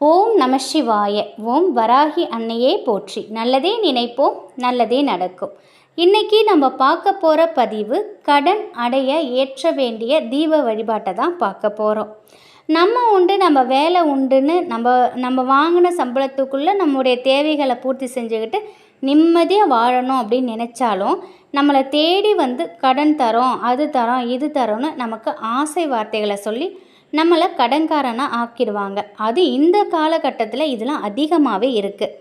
ஓம் நம சிவாய. ஓம் வராகி அன்னையே போற்றி. நல்லதே நினைப்போம் நல்லதே நடக்கும். இன்னைக்கு நம்ம பார்க்க போகிற பதிவு கடன் அடைய ஏற்ற வேண்டிய தீப வழிபாட்டை தான் பார்க்க போகிறோம் நம்ம உண்டு நம்ம வேலை உண்டுன்னு நம்ம நம்ம வாங்கின சம்பளத்துக்குள்ளே நம்முடைய தேவைகளை பூர்த்தி செஞ்சுக்கிட்டு நிம்மதியாக வாழணும் அப்படின்னு நினச்சாலும் நம்மளை தேடி வந்து கடன் தரோம் அது தரோம் இது தரோன்னு நமக்கு ஆசை வார்த்தைகளை சொல்லி நம்மளை கடன்காரனாக ஆக்கிடுவாங்க. அது இந்த காலகட்டத்தில் இதெல்லாம் அதிகமாகவே இருக்குது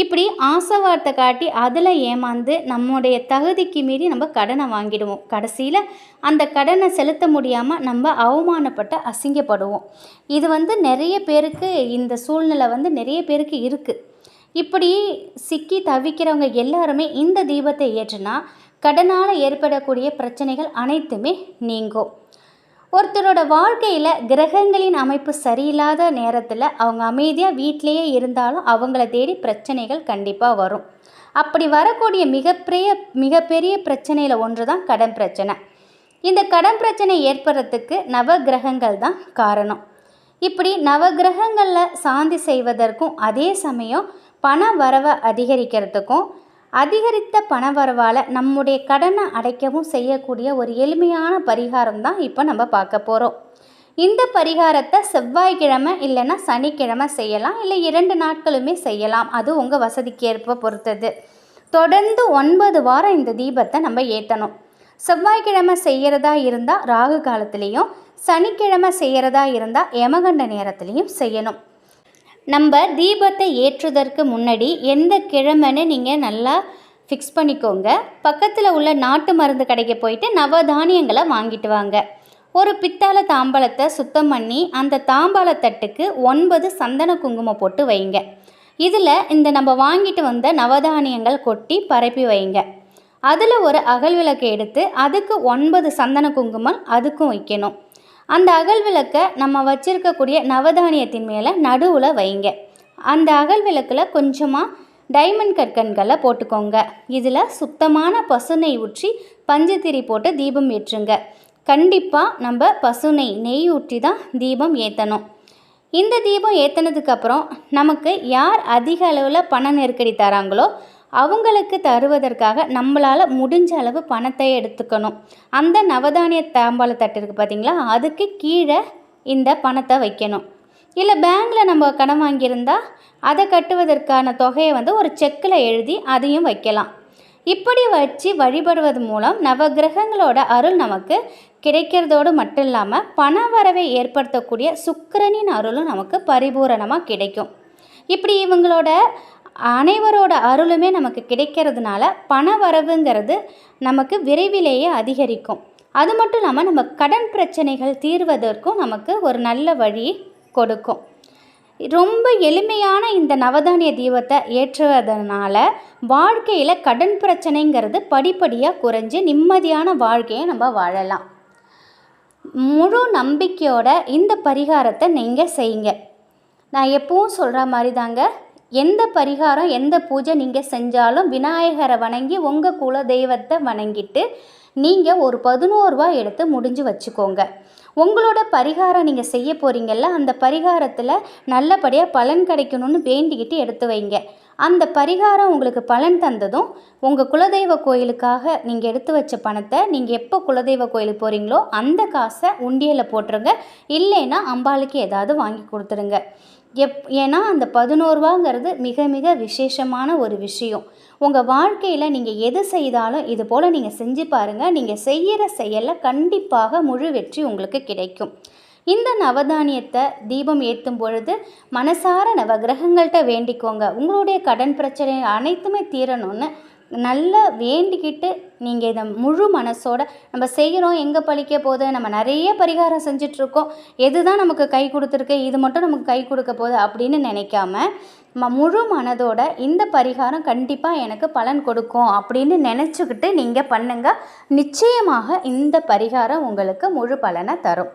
இப்படி ஆசை வார்த்தை காட்டி அதில் ஏமாந்து நம்முடைய தகுதிக்கு மீறி நம்ம கடனை வாங்கிடுவோம். கடைசியில் அந்த கடனை செலுத்த முடியாமல் நம்ம அவமானப்பட்டு அசிங்கப்படுவோம். இது வந்து நிறைய பேருக்கு இந்த சூழ்நிலை வந்து நிறைய பேருக்கு இருக்குது இப்படி சிக்கி தவிக்கிறவங்க எல்லாருமே இந்த தீபத்தை ஏற்றுனா கடனால் ஏற்படக்கூடிய பிரச்சனைகள் அனைத்துமே நீங்கும். ஒருத்தரோட வாழ்க்கையில் கிரகங்களின் அமைப்பு சரியில்லாத நேரத்தில் அவங்க அமைதியாக வீட்டிலேயே இருந்தாலும் அவங்கள தேடி பிரச்சனைகள் கண்டிப்பாக வரும். அப்படி வரக்கூடிய மிகப்பெரிய மிகப்பெரிய பிரச்சனையில் ஒன்று தான் கடன் பிரச்சனை. இந்த கடன் பிரச்சனை ஏற்படுறதுக்கு நவ கிரகங்கள் தான் காரணம். இப்படி நவகிரகங்களில் சாந்தி செய்வதற்கும் அதே சமயம் பண வரவை அதிகரிக்கிறதுக்கும் அதிகரித்த பணவரவால் நம்முடைய கடனை அடைக்கவும் செய்யக்கூடிய ஒரு எளிமையான பரிகாரம் தான் இப்போ நம்ம பார்க்க போகிறோம் இந்த பரிகாரத்தை செவ்வாய்க்கிழமை இல்லைன்னா சனிக்கிழமை செய்யலாம் இல்லை இரண்டு நாட்களுமே செய்யலாம். அது உங்கள் வசதிக்கு ஏற்ப பொறுத்தது. தொடர்ந்து ஒன்பது வாரம் இந்த தீபத்தை நம்ம ஏற்றணும் செவ்வாய்க்கிழமை செய்கிறதா இருந்தால் ராகு காலத்துலேயும் சனிக்கிழமை செய்கிறதா இருந்தால் யமகண்ட நேரத்துலேயும் செய்யணும். நம்ம தீபத்தை ஏற்றுவதற்கு முன்னாடி எந்த கிழமைன்னு நீங்கள் நல்லா ஃபிக்ஸ் பண்ணிக்கோங்க. பக்கத்தில் உள்ள நாட்டு மருந்து கடைக்கு போயிட்டு நவதானியங்களை வாங்கிட்டு வாங்க. ஒரு பித்தளை தாம்பாளத்தை சுத்தம் பண்ணி அந்த தாம்பாளத்தட்டுக்கு ஒன்பது சந்தன குங்குமம் போட்டு வைங்க. இதில் இந்த நம்ம வாங்கிட்டு வந்த நவதானியங்கள் கொட்டி பரப்பி வைங்க. அதில் ஒரு அகல் விளக்கு எடுத்து அதுக்கு ஒன்பது சந்தன குங்குமம் அதுக்கும் வைக்கணும். அந்த அகல் விளக்கை நம்ம வச்சுருக்கக்கூடிய நவதானியத்தின் மேலே நடுவில் வைங்க. அந்த அகல் விளக்கில் கொஞ்சமாக டைமண்ட் கற்கண்களை போட்டுக்கோங்க. இதில் சுத்தமான பசுனை ஊற்றி பஞ்சத்திரி போட்டு தீபம் ஏற்றுங்க. கண்டிப்பாக நம்ம பசுனை நெய் ஊற்றி தான் தீபம் ஏற்றணும் இந்த தீபம் ஏற்றினதுக்கப்புறம் நமக்கு யார் அதிக அளவில் பண நெருக்கடி தராங்களோ அவங்களுக்கு தருவதற்காக நம்மளால் முடிஞ்ச அளவு பணத்தை எடுத்துக்கணும். அந்த நவதானிய தாம்பாள தட்டு இருக்குது பார்த்தீங்களா அதுக்கு கீழே இந்த பணத்தை வைக்கணும். இல்லை பேங்கில் நம்ம கடன் வாங்கியிருந்தால் அதை கட்டுவதற்கான தொகையை வந்து ஒரு செக்கில் எழுதி அதையும் வைக்கலாம். இப்படி வச்சு வழிபடுவது மூலம் நவகிரகங்களோட அருள் நமக்கு கிடைக்கிறதோடு மட்டும் இல்லாமல் பண வரவை ஏற்படுத்தக்கூடிய சுக்கரனின் அருளும் நமக்கு பரிபூரணமாக கிடைக்கும். இப்படி இவங்களோட அனைவரோட அருளுமே நமக்கு கிடைக்கிறதுனால பண வரவுங்கிறது நமக்கு விரைவிலேயே அதிகரிக்கும். அது மட்டும் இல்லாமல் நம்ம கடன் பிரச்சனைகள் தீர்வதற்கும் நமக்கு ஒரு நல்ல வழி கொடுக்கும். ரொம்ப எளிமையான இந்த நவதானிய தீபத்தை ஏற்றுவதனால வாழ்க்கையில் கடன் பிரச்சனைங்கிறது படிப்படியாக குறைஞ்சு நிம்மதியான வாழ்க்கையை நம்ம வாழலாம். முழு நம்பிக்கையோட இந்த பரிகாரத்தை நீங்கள் செய்யுங்க. நான் எப்பவும் சொல்கிற மாதிரி தாங்க எந்த பரிகாரம் எந்த பூஜை நீங்கள் செஞ்சாலும் விநாயகரை வணங்கி உங்கள் குல தெய்வத்தை வணங்கிட்டு நீங்கள் ஒரு பதினோருபா எடுத்து முடிஞ்சு வச்சுக்கோங்க. உங்களோட பரிகாரம் நீங்கள் செய்ய போகிறீங்கல்ல அந்த பரிகாரத்தில் நல்லபடியாக பலன் கிடைக்கணும்னு வேண்டிக்கிட்டு எடுத்து வைங்க. அந்த பரிகாரம் உங்களுக்கு பலன் தந்ததும் உங்கள் குலதெய்வ கோயிலுக்காக நீங்கள் எடுத்து வச்ச பணத்தை நீங்கள் எப்போ குலதெய்வ கோயிலுக்கு போகிறீங்களோ அந்த காசை உண்டியலில் போட்டுருங்க. இல்லைன்னா அம்பாளுக்கு ஏதாவது வாங்கி கொடுத்துருங்க. எப் ஏன்னா அந்த பதினோருவாங்கிறது மிக மிக விசேஷமான ஒரு விஷயம். உங்கள் வாழ்க்கையில் நீங்கள் எது செய்தாலும் இது போல் நீங்கள் செஞ்சு பாருங்கள் நீங்கள் செய்கிற செயலில் கண்டிப்பாக முழு வெற்றி உங்களுக்கு கிடைக்கும். இந்த நவதானியத்தை தீபம் ஏற்றும் பொழுது மனசார நவகிரகங்கள்கிட்ட வேண்டிக்கோங்க. உங்களுடைய கடன் பிரச்சனை அனைத்துமே தீரணும்னு நல்லா வேண்டிக்கிட்டு நீங்கள் இதை முழு மனசோட நம்ம செய்கிறோம் எங்கே பழிக்க போகுது நம்ம நிறைய பரிகாரம் செஞ்சிட்ருக்கோம் எது தான் நமக்கு கை கொடுத்துருக்கு இது மட்டும் நமக்கு கை கொடுக்க போகுது அப்படின்னு நினைக்காம ம முழு மனதோட இந்த பரிகாரம் கண்டிப்பாக எனக்கு பலன் கொடுக்கும் அப்படின்னு நினச்சிக்கிட்டு நீங்கள் பண்ணுங்கள் நிச்சயமாக இந்த பரிகாரம் உங்களுக்கு முழு பலனை தரும்.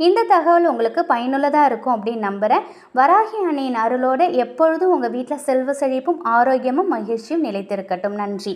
இந்த தகவல் உங்களுக்கு பயனுள்ளதாக இருக்கும் அப்படின்னு நம்புகிறேன் வராகி அணியின் அருளோடு எப்பொழுதும் உங்கள் வீட்டில் செல்வ செழிப்பும் ஆரோக்கியமும் மகிழ்ச்சியும் நிலைத்திருக்கட்டும். நன்றி.